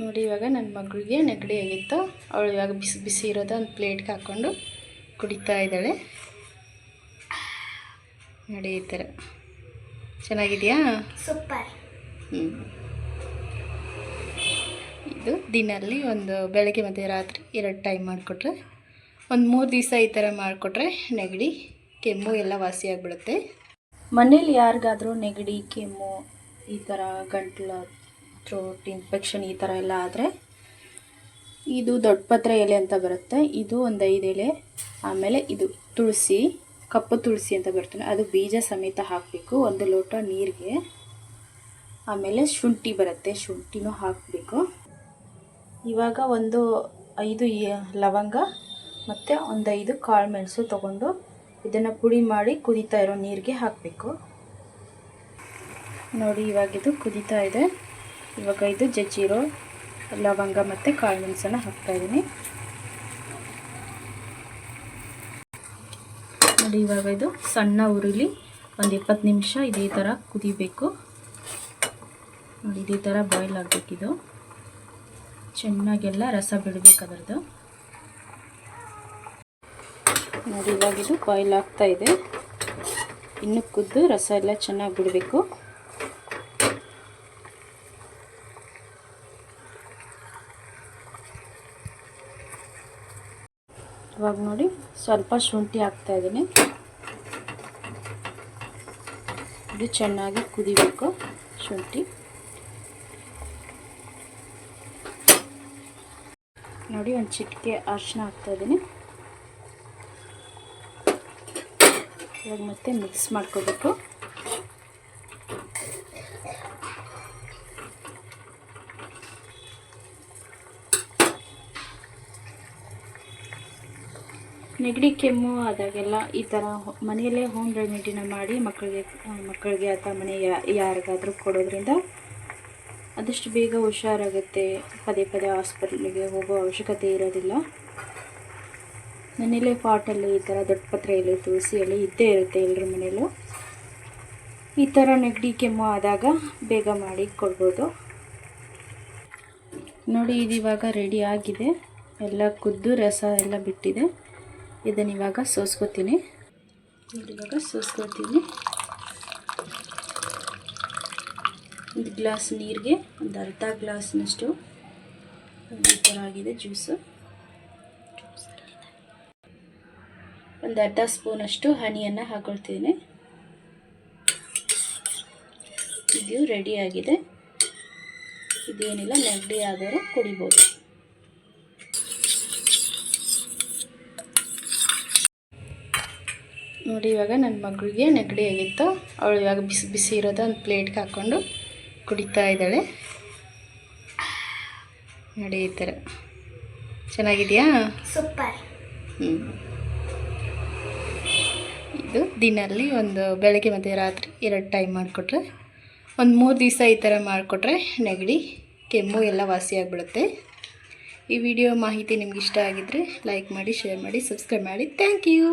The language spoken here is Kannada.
ನೋಡಿ ಇವಾಗ ನನ್ನ ಮಗಳಿಗೆ ನೆಗಡಿ ಆಗಿತ್ತು. ಅವಳು ಇವಾಗ ಬಿಸಿ ಬಿಸಿ ಇರೋದು ಒಂದು ಪ್ಲೇಟ್ಗೆ ಹಾಕ್ಕೊಂಡು ಕುಡಿತಾ ಇದ್ದಾಳೆ. ನೋಡಿ ಈ ಥರ. ಚೆನ್ನಾಗಿದೆಯಾ? ಸೂಪರ್. ಹ್ಞೂ ಇದು ದಿನಲ್ಲಿ ಒಂದು ಬೆಳಗ್ಗೆ ಮತ್ತು ರಾತ್ರಿ ಎರಡು ಟೈಮ್ ಮಾಡಿಕೊಟ್ರೆ ಒಂದು ಮೂರು ದಿವಸ ಈ ಥರ ಮಾಡಿಕೊಟ್ರೆ ನೆಗಡಿ ಕೆಮ್ಮು ಎಲ್ಲ ವಾಸಿಯಾಗಿಬಿಡುತ್ತೆ ಮನೇಲಿ ಯಾರಿಗಾದರೂ ನೆಗಡಿ ಕೆಮ್ಮು ಈ ಥರ ಗಂಟ್ಲು ಥ್ರೋಟ್ ಇನ್ಫೆಕ್ಷನ್ ಈ ಥರ ಎಲ್ಲ ಆದರೆ ಇದು ದೊಡ್ಡ ಪತ್ರೆ ಎಲೆ ಅಂತ ಬರುತ್ತೆ. ಇದು ಒಂದು ಐದು ಎಲೆ, ಆಮೇಲೆ ಇದು ತುಳಸಿ, ಕಪ್ಪು ತುಳಸಿ ಅಂತ ಬರ್ತದೆ. ಅದು ಬೀಜ ಸಮೇತ ಹಾಕಬೇಕು, ಒಂದು ಲೋಟ ನೀರಿಗೆ. ಆಮೇಲೆ ಶುಂಠಿ ಬರುತ್ತೆ, ಶುಂಠಿನೂ ಹಾಕಬೇಕು. ಇವಾಗ ಒಂದು ಐದು ಲವಂಗ ಮತ್ತು ಒಂದು ಐದು ಕಾಳು ಮೆಣಸು ತೊಗೊಂಡು ಇದನ್ನು ಪುಡಿ ಮಾಡಿ ಕುದೀತಾ ಇರೋ ನೀರಿಗೆ ಹಾಕಬೇಕು. ನೋಡಿ ಇವಾಗ ಇದು ಕುದೀತಾ ಇದೆ. ಇವಾಗ ಇದು ಜಜ್ಜಿರೋ ಲವಂಗ ಮತ್ತು ಕಾಳು ಮೆಣಸನ್ನು ಹಾಕ್ತಾಯಿದ್ದೀನಿ ನೋಡಿ ಇವಾಗ ಇದು ಸಣ್ಣ ಉರುಳಿ, ಒಂದು ಇಪ್ಪತ್ತು ನಿಮಿಷ ಇದೇ ಥರ ಕುದಿಬೇಕು. ನೋಡಿ ಇದೇ ಥರ ಬಾಯ್ಲ್ ಆಗಬೇಕಿದು ಚೆನ್ನಾಗೆಲ್ಲ ರಸ ಬಿಡಬೇಕು ಅದರದ್ದು. ನೋಡಿ ಇವಾಗ ಇದು ಬಾಯ್ಲ್ ಆಗ್ತಾಯಿದೆ ಇನ್ನು ಕುದ್ದು ರಸ ಎಲ್ಲ ಚೆನ್ನಾಗಿ ಬಿಡಬೇಕು. ಇವಾಗ ನೋಡಿ ಸ್ವಲ್ಪ ಶುಂಠಿ ಹಾಕ್ತಾ ಇದ್ದೀನಿ. ಇದು ಚೆನ್ನಾಗಿ ಕುದಿಬೇಕು ಶುಂಠಿ. ನೋಡಿ ಒಂದು ಚಿಟಿಕೆ ಅರಿಶಿನ ಹಾಕ್ತಾ ಇದ್ದೀನಿ. ಇವಾಗ ಮತ್ತೆ ಮಿಕ್ಸ್ ಮಾಡ್ಕೋಬೇಕು. ನೆಗಡಿ, ಕೆಮ್ಮು ಆದಾಗೆಲ್ಲ ಈ ಥರ ಮನೆಯಲ್ಲೇ ಹೋಮ್ ರೆಮಿಡಿನ ಮಾಡಿ ಮಕ್ಕಳಿಗೆ ಮಕ್ಕಳಿಗೆ ಅಥವಾ ಮನೆಯ ಯಾರಿಗಾದರೂ ಕೊಡೋದ್ರಿಂದ ಆದಷ್ಟು ಬೇಗ ಹುಷಾರಾಗುತ್ತೆ. ಪದೇ ಪದೇ ಹಾಸ್ಪಿಟ್ಲಿಗೆ ಹೋಗೋ ಅವಶ್ಯಕತೆ ಇರೋದಿಲ್ಲ. ಮನೆಯಲ್ಲೇ ಪಾಟಲ್ಲಿ ಈ ಥರ ದೊಡ್ಡ ಪತ್ರೆಯಲ್ಲಿ ಎಲೆ ತುಳಸಿ ಎಲೆ ಇದ್ದೇ ಇರುತ್ತೆ ಎಲ್ಲರ ಮನೆಯಲ್ಲೂ ಈ ಥರ ನೆಗಡಿ, ಕೆಮ್ಮು ಆದಾಗ ಬೇಗ ಮಾಡಿ ಕೊಡ್ಬೋದು. ನೋಡಿ, ಇದು ಇವಾಗ ರೆಡಿ ಆಗಿದೆ. ಎಲ್ಲ ಕುದ್ದು, ರಸ ಎಲ್ಲ ಬಿಟ್ಟಿದೆ. ಇದನ್ನು ಇವಾಗ ಸೋಸ್ಕೋತೀನಿ. ಇವಾಗ ಸೋಸ್ಕೋತೀನಿ. ಒಂದು ಗ್ಲಾಸ್ ನೀರಿಗೆ, ಒಂದು ಅರ್ಧ ಗ್ಲಾಸ್ನಷ್ಟು ಈ ಥರ ಆಗಿದೆ ಜ್ಯೂಸು. ಒಂದು ಅರ್ಧ ಸ್ಪೂನಷ್ಟು ಹನಿಯನ್ನು ಹಾಕೊಳ್ತೀನಿ. ಇದು ರೆಡಿಯಾಗಿದೆ ಇದೇನಿಲ್ಲ, ನೆಗಡಿ ಆದರೂ ಕುಡಿಬೋದು. ನೋಡಿ ಇವಾಗ ನನ್ನ ಮಗಳಿಗೆ ನೆಗಡಿ ಆಗಿತ್ತು. ಅವಳು ಇವಾಗ ಬಿಸಿ ಬಿಸಿ ಇರೋದು ಒಂದು ಪ್ಲೇಟ್ಗೆ ಹಾಕ್ಕೊಂಡು ಕುಡಿತಾ ಇದ್ದಾಳೆ. ನೋಡಿ ಈ ಥರ. ಚೆನ್ನಾಗಿದೆಯಾ? ಸೂಪರ್ ಹ್ಞೂ ಇದು ದಿನಲ್ಲಿ ಒಂದು ಬೆಳಗ್ಗೆ ಮತ್ತು ರಾತ್ರಿ ಎರಡು ಟೈಮ್ ಮಾಡಿಕೊಟ್ರೆ ಒಂದು ಮೂರು ದಿವಸ ಈ ಥರ ಮಾಡಿಕೊಟ್ರೆ ನೆಗಡಿ ಕೆಮ್ಮು ಎಲ್ಲ ವಾಸಿಯಾಗಿಬಿಡುತ್ತೆ ಈ ವಿಡಿಯೋ ಮಾಹಿತಿ ನಿಮ್ಗೆ ಇಷ್ಟ ಆಗಿದ್ದರೆ ಲೈಕ್ ಮಾಡಿ ಶೇರ್ ಮಾಡಿ ಸಬ್ಸ್ಕ್ರೈಬ್ ಮಾಡಿ. Thank you